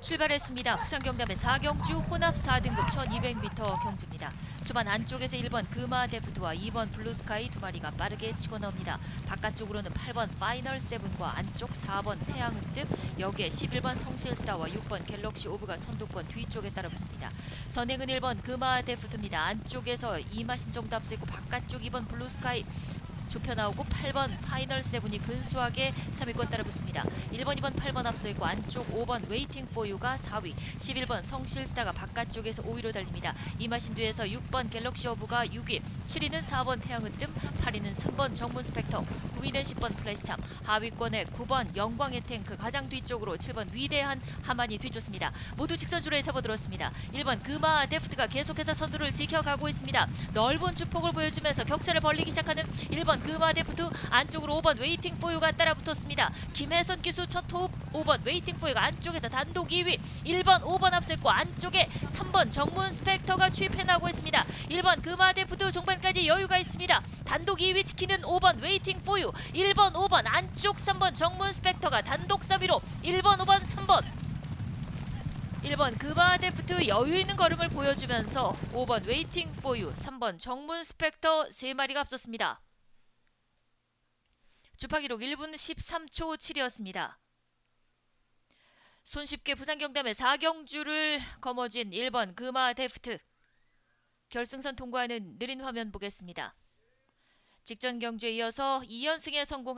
출발했습니다. 부산 경남의 4경주 혼합 4등급 1200m 경주입니다. 초반 안쪽에서 1번 금화 데프트와 2번 블루스카이 두 마리가 빠르게 치고 나옵니다. 바깥쪽으로는 8번 파이널 세븐과 안쪽 4번 태양은 뜸 여기에 11번 성실스타와 6번 갤럭시 오브가 선두권 뒤쪽에 따라붙습니다. 선행은 1번 금화 데프트입니다. 안쪽에서 이마신 정도 앞서 있고 바깥쪽 2번 블루스카이 좁혀 나오고 8번 파이널 세븐이 근소하게 3위권 따라붙습니다. 1번, 2번, 8번 앞서 있고 안쪽 5번 웨이팅 포 유가 4위, 11번 성실스타가 바깥쪽에서 5위로 달립니다. 이마신 뒤에서 6번 갤럭시 오브가 6위, 7위는 4번 태양은 뜸, 8위는 3번 정문 스펙터, 9위는 10번 플래시참, 하위권에 9번 영광의 탱크 가장 뒤쪽으로 7번 위대한 하만이 뒤쫓습니다. 모두 직선주로에 접어들었습니다. 1번 금화 데프트가 계속해서 선두를 지켜가고 있습니다. 넓은 축폭을 보여주면서 격차를 벌리기 시작하는 1번 금화 데프트 안쪽으로 5번 웨이팅 포유가 따라붙었습니다. 김혜선 기수 첫 호흡 5번 웨이팅 포유가 안쪽에서 단독 2위 1번 5번 앞섰고 안쪽에 3번 정문 스펙터가 추입해 나오고 있습니다. 1번 금화 데프트 종반까지 여유가 있습니다. 단독 2위 지키는 5번 웨이팅 포유 1번 5번 안쪽 3번 정문 스펙터가 단독 3위로 1번 5번 3번 1번 그바 데프트 여유 있는 걸음을 보여주면서 5번 웨이팅 포유 3번 정문 스펙터 3마리가 앞섰습니다. 주파 기록 1분 13초 7이었습니다. 손쉽게 부산 경남의 4경주를 거머쥔 1번 금화 데프트 결승선 통과하는 느린 화면 보겠습니다. 직전 경주에 이어서 2연승에 성공한